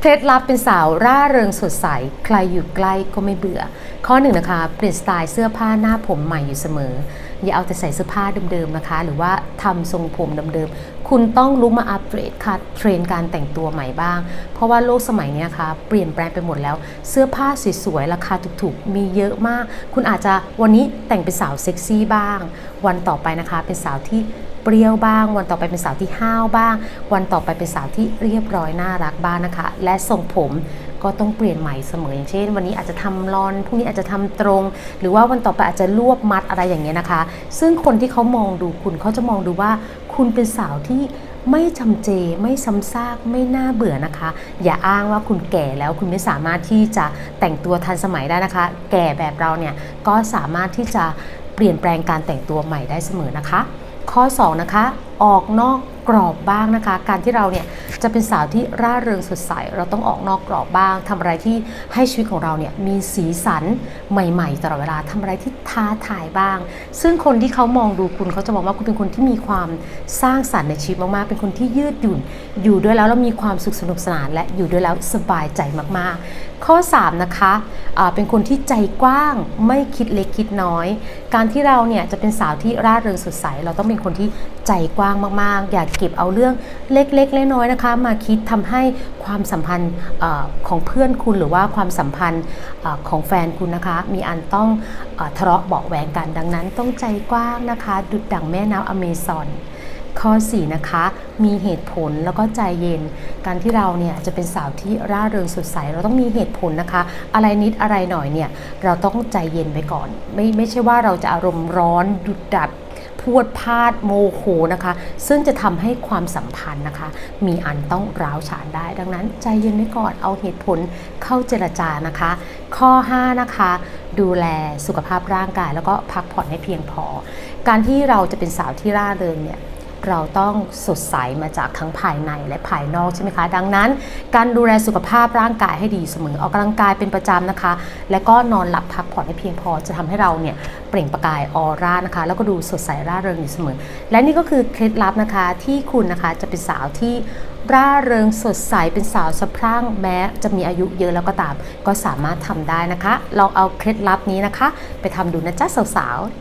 เคล็ดลับเป็นสาวร่าเริงสดใส ใครอยู่ใกล้ก็ไม่เบื่อ ข้อหนึ่งนะคะ เปลี่ยนสไตล์เสื้อผ้าหน้าผมใหม่อยู่เสมอ อย่าเอาแต่ใส่เสื้อผ้าเดิมๆนะคะ หรือว่าทำทรงผมเดิมๆ คุณต้องลุกมาอัปเดตค่ะเทรนการแต่งตัวใหม่บ้าง เพราะว่าโลกสมัยนี้ยค่ะเปลี่ยนแปลงไปหมดแล้ว เสื้อผ้าสวยๆ ราคาถูกๆ มีเยอะมาก คุณอาจจะวันนี้แต่งเป็นสาวเซ็กซี่บ้าง วันต่อไปนะคะ เป็นสาวที่ รี้ยวบ้าง วันต่อไปเป็นสาวที่ห้าวบ้าง วันต่อไปเป็นสาวที่เรียบร้อยน่ารักบ้างนะคะ และทรงผมก็ต้องเปลี่ยนใหม่เสมออย่างเช่น วันนี้อาจจะทำรอนพรุ่งนี้อาจจะทำตรง หรือว่าวันต่อไปอาจจะรวบมัดอะไรอย่างเงี้ยนะคะ ซึ่งคนที่เขามองดูคุณเขาจะมองดูว่าคุณเป็นสาวที่ไม่จำเจไม่ซ้ำซากไม่น่าเบื่อนะคะ อย่าอ้างว่าคุณแก่แล้วคุณไม่สามารถที่จะแต่งตัวทันสมัยได้นะคะ แก่แบบเราเนี่ยก็สามารถที่จะเปลี่ยนแปลงการแต่งตัวใหม่ได้เสมอนะคะ ข้อ 2 นะคะ ออกนอก กรอบบ้างนะคะ การที่เราเนี่ยจะเป็นสาวที่ร่าเริงสดใส เราต้องออกนอกกรอบบ้างทำอะไรที่ให้ชีวิตของเราเนี่ยมีสีสันใหม่ๆตลอดเวลาทำอะไรที่ท้าทายบ้าง ซึ่งคนที่เขามองดูคุณเขาจะมองว่าคุณเป็นคนที่มีความสร้างสรรค์ในชีวิตมากๆ เป็นคนที่ยืดหยุ่น อยู่ด้วยแล้วแล้วมีความสุขสนุกสนาน และอยู่ด้วยแล้วสบายใจมากๆ ข้อ 3 นะคะอ่าเป็นคนที่ใจกว้างไม่คิดเล็กคิดน้อย การที่เราเนี่ยจะเป็นสาวที่ร่าเริงสดใส เราต้องเป็นคนที่ใจกว้างมากๆ อย่าเก็บเอาเรื่องเล็กๆน้อยๆนะคะ มาคิดทำให้ความสัมพันธ์ของเพื่อนคุณหรือว่าความสัมพันธ์ของแฟนคุณนะคะ มีอันต้องอทะเลาะเบาแหวงกันดังนั้นต้องใจกว้างนะคะ ดุดดั่งแม่น้ำอเมซอนข้อ 4 นะคะ มีเหตุผลแล้วก็ใจเย็น การที่เราเนี่ยจะเป็นสาวที่ร่าเริงสดใส เราต้องมีเหตุผลนะคะ อะไรนิดอะไรหน่อยเนี่ย เราต้องใจเย็นไปก่อน ไม่ไม่ใช่ว่าเราจะอารมณ์ร้อนดุดดัด พวดพลาดโมโหนะคะ ซึ่งจะทำให้ความสัมพันธ์นะคะ มีอันต้องร้าวฉานได้ ดังนั้นใจเย็นไว้ก่อนเอาเหตุผลเข้าเจรจานะคะ ข้อ 5 นะคะ ดูแลสุขภาพร่างกาย แล้วก็พักผ่อนให้เพียงพอ การที่เราจะเป็นสาวที่ร่าเริงเนี่ย เราต้องสดใสมาจากทั้งภายในและภายนอกใช่ไหมคะ ดังนั้น การดูแลสุขภาพร่างกายให้ดีเสมอออกกำลังกายเป็นประจำนะคะ และก็นอนหลับพักผ่อนให้เพียงพอจะทำให้เราเนี่ยเปล่งประกายออร่านะคะ แล้วก็ดูสดใสร่าเริงอยู่เสมอ และนี่ก็คือเคล็ดลับนะคะที่คุณนะคะจะเป็นสาวที่ร่าเริงสดใสเป็นสาวสะพรั่งแม้จะมีอายุเยอะแล้วก็ตาม ก็สามารถทำได้นะคะ ลองเอาเคล็ดลับนี้นะคะ ไปทำดูนะจ๊ะสาวๆ